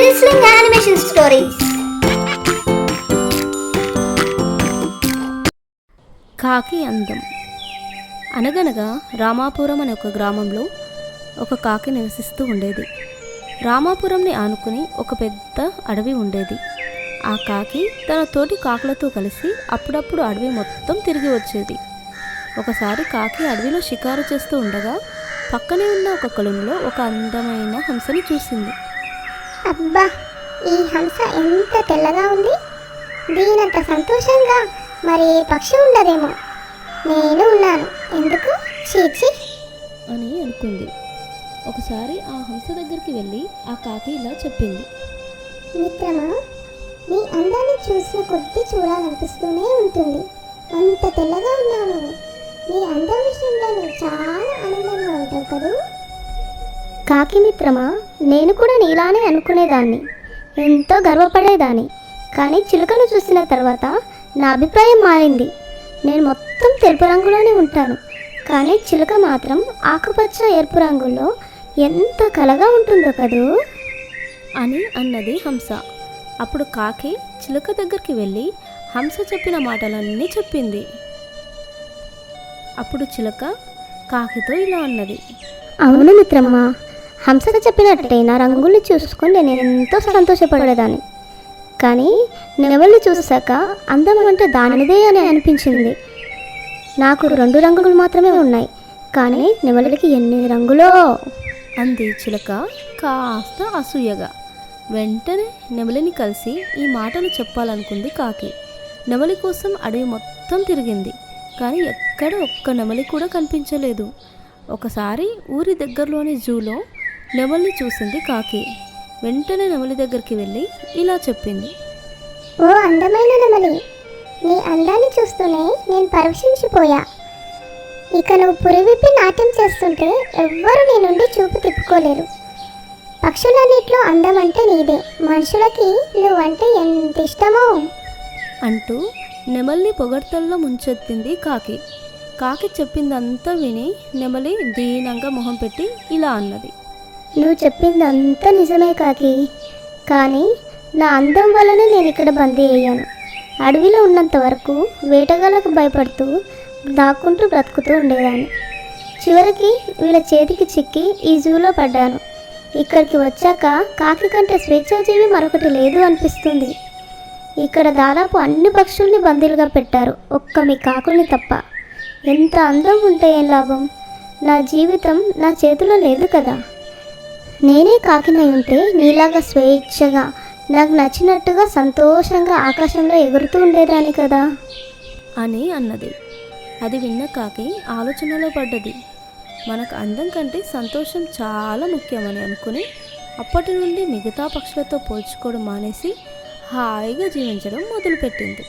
Sizzling animation stories కాకి అందం. అనగనగా రామాపురం అనే ఒక గ్రామంలో ఒక కాకి నివసిస్తూ ఉండేది. రామాపురంని ఆనుకుని ఒక పెద్ద అడవి ఉండేది. ఆ కాకి తన తోటి కాకులతో కలిసి అప్పుడప్పుడు అడవి మొత్తం తిరిగి వచ్చేది. ఒకసారి కాకి అడవిలో షికారు చేస్తూ ఉండగా పక్కనే ఉన్న ఒక కొలంలో ఒక అందమైన హంసని చూసింది. అబ్బా ఈ హంస ఎంత తెల్లగా ఉంది. దీనంత సంతోషంగా మరి ఏ పక్షి ఉండదేమో. నేను ఉన్నాను. ఎందుకు? చీచి. అని అనుకుంది. ఒకసారి ఆ హంస దగ్గరికి వెళ్ళి ఆ కాకి ఇలా చెప్పింది. మిత్రమా నీ అందాన్ని చూసిన కొద్దీ చూడాలనిపిస్తూనే ఉంటుంది. అంత తెల్లగా ఉన్నావు నువ్వు నీ అందం విషయంలో నువ్వు చాలా ఆనందంగా ఉంటావు కదూ? కాకి మిత్రమా నేను కూడా నీలానే అనుకునేదాన్ని. ఎంతో గర్వపడేదాన్ని. కానీ చిలుకను చూసిన తర్వాత నా అభిప్రాయం మారింది. నేను మొత్తం తెలుపు రంగులోనే ఉంటాను. కానీ చిలుక మాత్రం ఆకుపచ్చ ఎరుపు రంగులో ఎంత కలగా ఉంటుందో కదూ! అని అన్నది హంస. అప్పుడు కాకి చిలుక దగ్గరికి వెళ్ళి హంస చెప్పిన మాటలన్నీ చెప్పింది. అప్పుడు చిలుక కాకితో ఇలా అన్నది. అవును మిత్రమ్మా హంసక చెప్పినట్టే నా రంగుల్ని చూసుకుంటే నేను ఎంతో సంతోషపడేదాన్ని. కానీ నెమల్ని చూసాక అందం అంటే దానిదే అని అనిపించింది. నాకు రెండు రంగులు మాత్రమే ఉన్నాయి. కానీ నెమలికి ఎన్ని రంగులో? అంది చిలక కాస్త అసూయగా. వెంటనే నెమలిని కలిసి ఈ మాటలు చెప్పాలనుకుంది కాకి. నెమలి కోసం అడవి మొత్తం తిరిగింది. కానీ ఎక్కడ ఒక్క నెమలి కూడా కనిపించలేదు. ఒకసారి ఊరి దగ్గరలోని జూలో నెమలిని చూసింది కాకి. వెంటనే నెమలి దగ్గరికి వెళ్ళి ఇలా చెప్పింది. ఓ అందమైన నెమలి నీ అందాన్ని చూస్తూనే నేను పరీక్షించిపోయా. ఇక నువ్వు పురివిప్పి నాట్యం చేస్తుంటే ఎవ్వరు నీ నుండి చూపు తిప్పుకోలేరు. పక్షులన్నిట్లో అందం అంటే నీదే మనుషులకి నువ్వంటే ఎంత ఇష్టమో. అంటూ నెమల్ని పొగడ్తల్లో ముంచెత్తింది కాకి. కాకి చెప్పిందంతా విని నెమలి దీనంగా మొహం పెట్టి ఇలా అన్నది. నువ్వు చెప్పిందంతా నిజమే కాకి. కానీ నా అందం వల్లనే నేను ఇక్కడ బందీ అయ్యాను. అడవిలో ఉన్నంత వరకు వేటగాళ్ళకు భయపడుతూ దాక్కుంటూ బ్రతుకుతూ ఉండేదాన్ని. చివరికి వీళ్ళ చేతికి చిక్కి ఈ జూలో పడ్డాను. ఇక్కడికి వచ్చాక కాకి కంటే స్వేచ్ఛాజీవి మరొకటి లేదు అనిపిస్తుంది. ఇక్కడ దాదాపు అన్ని పక్షుల్ని బందీలుగా పెట్టారు ఒక్క మీ కాకుల్ని తప్ప. ఎంత అందం ఉంటే ఏం లాభం? నా జీవితం నా చేతిలో లేదు కదా. నేనే కాకినై ఉంటే నీలాగా స్వేచ్ఛగా నాకు నచ్చినట్టుగా సంతోషంగా ఆకాశంలో ఎగురుతూ ఉండేదాన్ని కదా. అని అన్నది. అది విన్న కాకి ఆలోచనలో పడ్డది. మనకు అందం కంటే సంతోషం చాలా ముఖ్యమని అనుకుని అప్పటి నుండి మిగతా పక్షులతో పోల్చుకోవడం మానేసి హాయిగా జీవించడం మొదలుపెట్టింది.